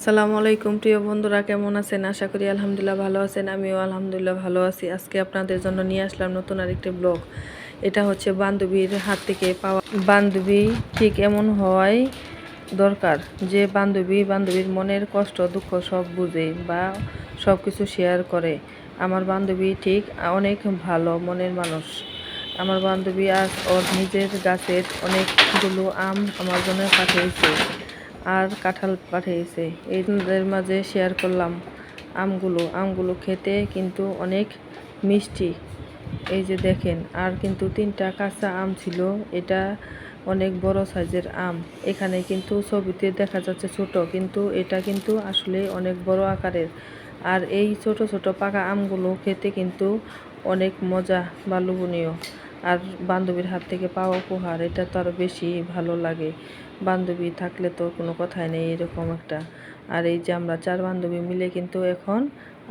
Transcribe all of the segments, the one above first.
আসসালামু আলাইকুম, প্রিয় বন্ধুরা, কেমন আছেন? আশা করি আলহামদুলিল্লাহ ভালো আছেন। আমিও আলহামদুলিল্লাহ ভালো আছি। আজকে আপনাদের জন্য নিয়ে আসলাম নতুন আরেকটি ব্লগ। এটা হচ্ছে বান্ধবীর হাত থেকে পাওয়া বান্ধবী ঠিক এমন হওয়াই দরকার যে বান্ধবী বান্ধবীর মনের কষ্ট, দুঃখ সব বুঝে বা সব কিছু শেয়ার করে। আমার বান্ধবী ঠিক অনেক ভালো মনের মানুষ। আমার বান্ধবী আজ ওর নিজের গাছের অনেকগুলো আম আমার জন্য পাঠিয়েছে। আর কাঁঠাল পাঠিয়েছে। এদের মাঝে শেয়ার করলাম আমগুলো। আমগুলো খেতে কিন্তু অনেক মিষ্টি। এই যে দেখেন, আর কিন্তু তিনটা কাঁচা আম ছিল। এটা অনেক বড় সাইজের আম। এখানে কিন্তু ছবিতে দেখা যাচ্ছে ছোট, কিন্তু এটা কিন্তু আসলে অনেক বড় আকারের। আর এই ছোট ছোট পাকা আমগুলো খেতে কিন্তু অনেক মজা বা লোভনীয়। আর বান্ধবীর হাত থেকে পাওয়া উপহার, এটা তো আরও বেশি ভালো লাগে। বান্ধবী থাকলে তো কোনো কথাই নেই, এরকম একটা। আর এই যে আমরা চার বান্ধবী মিলে কিন্তু এখন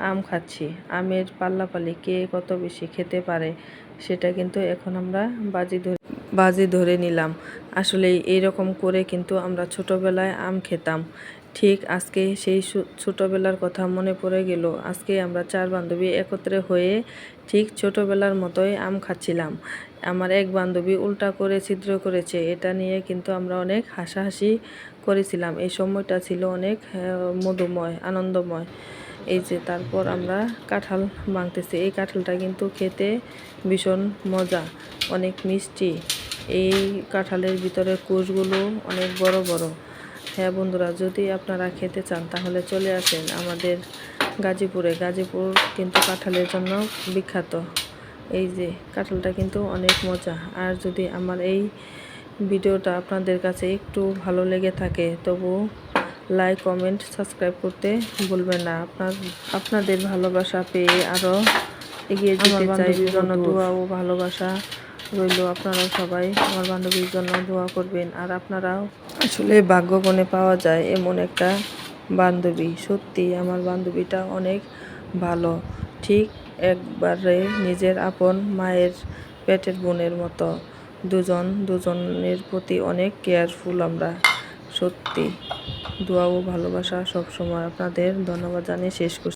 আম খাচ্ছি। আমের পাল্লাপাল্লি কে কত বেশি খেতে পারে, সেটা কিন্তু এখন আমরা বাজি ধরে বাজি ধরে নিলাম। আসলে এইরকম করে কিন্তু আমরা ছোটবেলায় আম খেতাম। ঠিক আজকে সেই ছোটবেলার কথা মনে পড়ে গেল। আজকে আমরা চার বান্ধবী একত্রে হয়ে ঠিক ছোটবেলার মতোই আম খাচ্ছিলাম। আমার এক বান্ধবী উল্টা করে ছিদ্র করেছে। এটা নিয়ে কিন্তু আমরা অনেক হাসাহাসি করেছিলাম। এই সময়টা ছিল অনেক মধুময়, আনন্দময়। এই যে তারপর আমরা কাঁঠাল ভাঙতেছি। এই কাঁঠালটা কিন্তু খেতে ভীষণ মজা, অনেক মিষ্টি। এই কাঁঠালের ভিতরে কোষগুলো অনেক বড় বড়। হ্যাঁ বন্ধুরা যদি আপনারা খেতে চান তাহলে চলে আসেন আমাদের গাজীপুরে। গাজীপুর কিন্তু কাঁঠালের জন্য বিখ্যাত। এই যে কাঁঠালটা কিন্তু অনেক মজা। আর যদি আমার এই ভিডিওটা আপনাদের কাছে একটু ভালো লেগে থাকে তবু লাইক কমেন্ট সাবস্ক্রাইব করতে ভুলবেন না। আপনার আপনাদের ভালোবাসা পেয়ে আরও এগিয়ে যেতে চাই। জন্য দোয়া ও ভালোবাসা রইল আপনারাও সবাই। আমার বান্ধবীর জন্য দোয়া করবেন। আর আপনারাও আসলে ভাগ্যগুণে পাওয়া যায় এমন একটা বান্ধবী। সত্যি, আমার বান্ধবীটা অনেক ভালো। ঠিক একবারে নিজের আপন মায়ের পেটের বোনের মতো। দুজন দুজনের প্রতি অনেক কেয়ারফুল আমরা। সত্যি, দোয়া ও ভালোবাসা সবসময় আপনাদের। ধন্যবাদ জানিয়ে শেষ করছি।